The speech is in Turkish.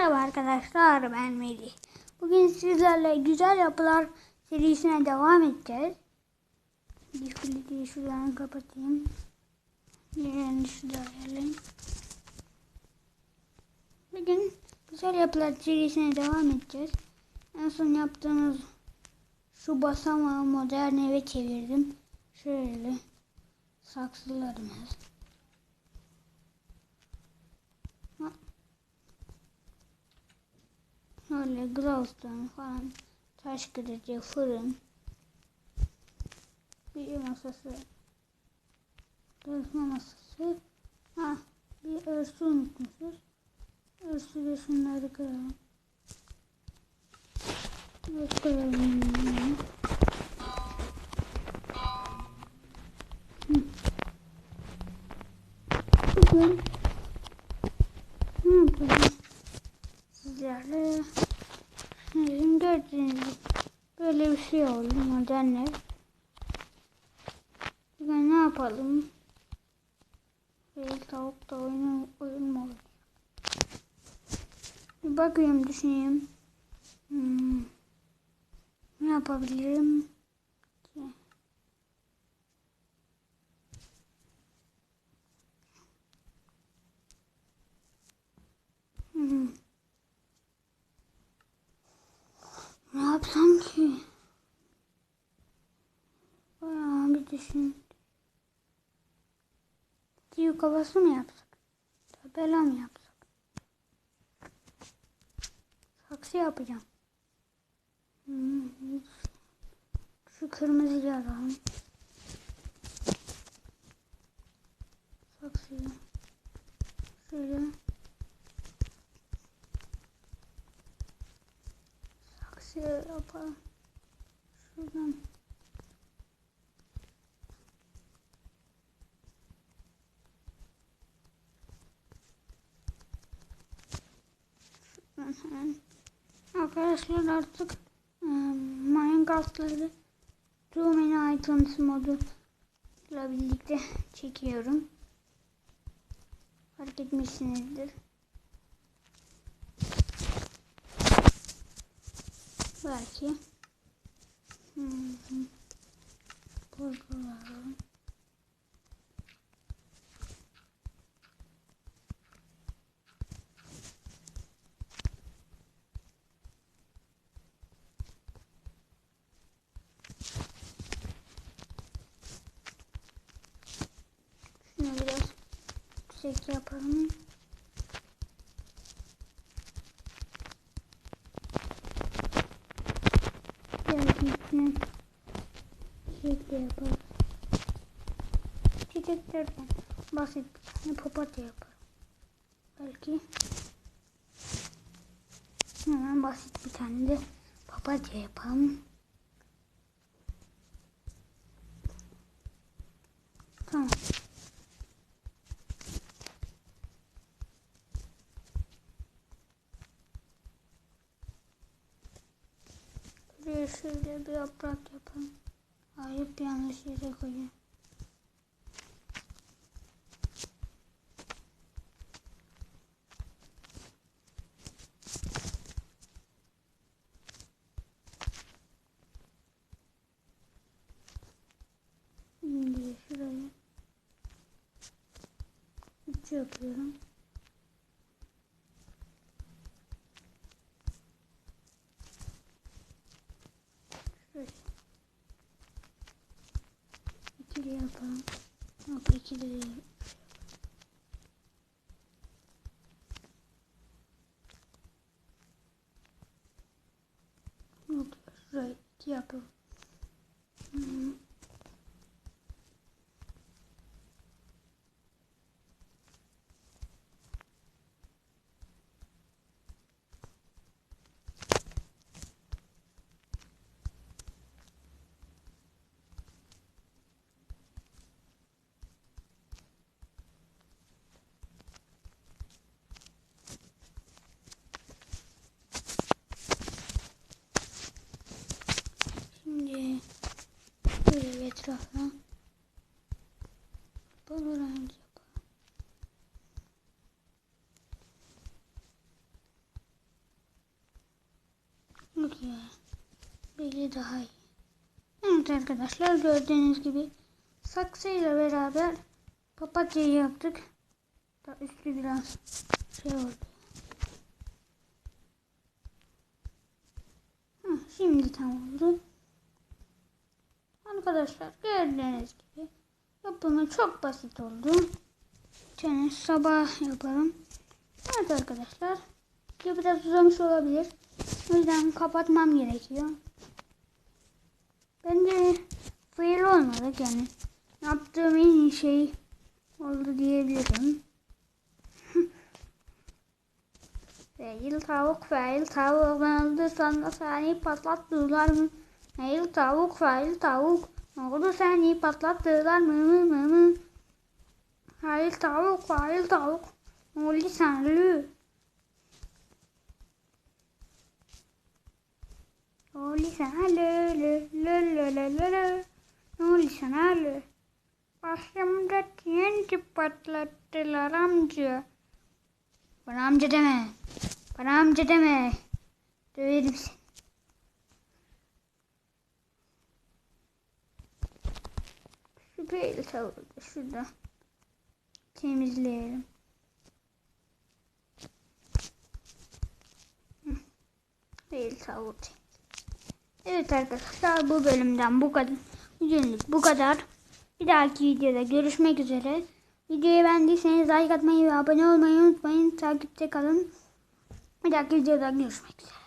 Merhaba arkadaşlar ben Melih. Bugün sizlerle güzel yapılar serisine devam edeceğiz. Bir kilidi şuradan kapatayım. Diğerini şurada. Bugün güzel yapılar serisine devam edeceğiz. En son yaptığımız şu basamağı modern eve çevirdim. Şöyle saksılarımız. Öyle glowstone falan taş kırıcı fırın. Bir masası. Çalışma masası. Ha bir örsü unutmuşuz. Örsü de şunları kıralım. Evet kıralım. Bugün ne yapalım sizlerle gibi böyle bir şey oldu modern ev. Ne yapalım? Bir tavuk da oyun, oyun mu olur? Bir bakayım düşüneyim. Hmm. Ne yapabilirim? ki? Hmm. Ne yapsam ki? Bayağı bir düşün. Diyu kafası mı yapsak? Tabela mı yapsak? Saksı yapacağım. Hmm. Şu kırmızıyı alalım. Saksıyı. Şöyle. Saksı yapalım. Şuradan. Arkadaşlar artık e, Minecraft'ları Too Many Items modu ile birlikte çekiyorum. Fark etmişsinizdir. Belki. Hı hı. Yüksek yapalım. Çiçek de yaparız. Çiçeklerden basit bir tane papatya yaparım. Belki hemen basit bir tane de papatya yapalım. Tamam. Bir yaprak. Hayır bir yanlış yere koyayım. Şimdi şurayı üç yapıyorum. или... Ну, вот, дьявол. Böyle daha iyi. Evet arkadaşlar gördüğünüz gibi saksıyla beraber papatyayı yaptık. Da üstü biraz şey oldu. Hı, şimdi tam oldu. Arkadaşlar gördüğünüz gibi yapımı çok basit oldu. Yani sabah yapalım. Evet arkadaşlar. Biraz uzamış olabilir. O yüzden kapatmam gerekiyor. Bence fail olmadık yani. Yaptığım en iyi şey oldu diyebilirim. fail tavuk fail tavuk ben öldürsen de seni patlattılar mı? Fail tavuk fail tavuk ne oldu seni patlattılar mı mı mı mı? Fail tavuk fail tavuk ne oldu sen Oli sana lö lö lö lö lö lö lö. Oli sana lö. Başımda TNT patlattılar amca. Bana amca deme. Bana amca deme. Döverim seni. Şu peyle tavuğu da şurada. Temizleyelim. Peyle tavuğu. Evet arkadaşlar bu bölümden bu kadar. Bugünlük bu kadar. Bir dahaki videoda görüşmek üzere. Videoyu beğendiyseniz like atmayı ve abone olmayı unutmayın. Takipte kalın. Bir dahaki videoda görüşmek üzere.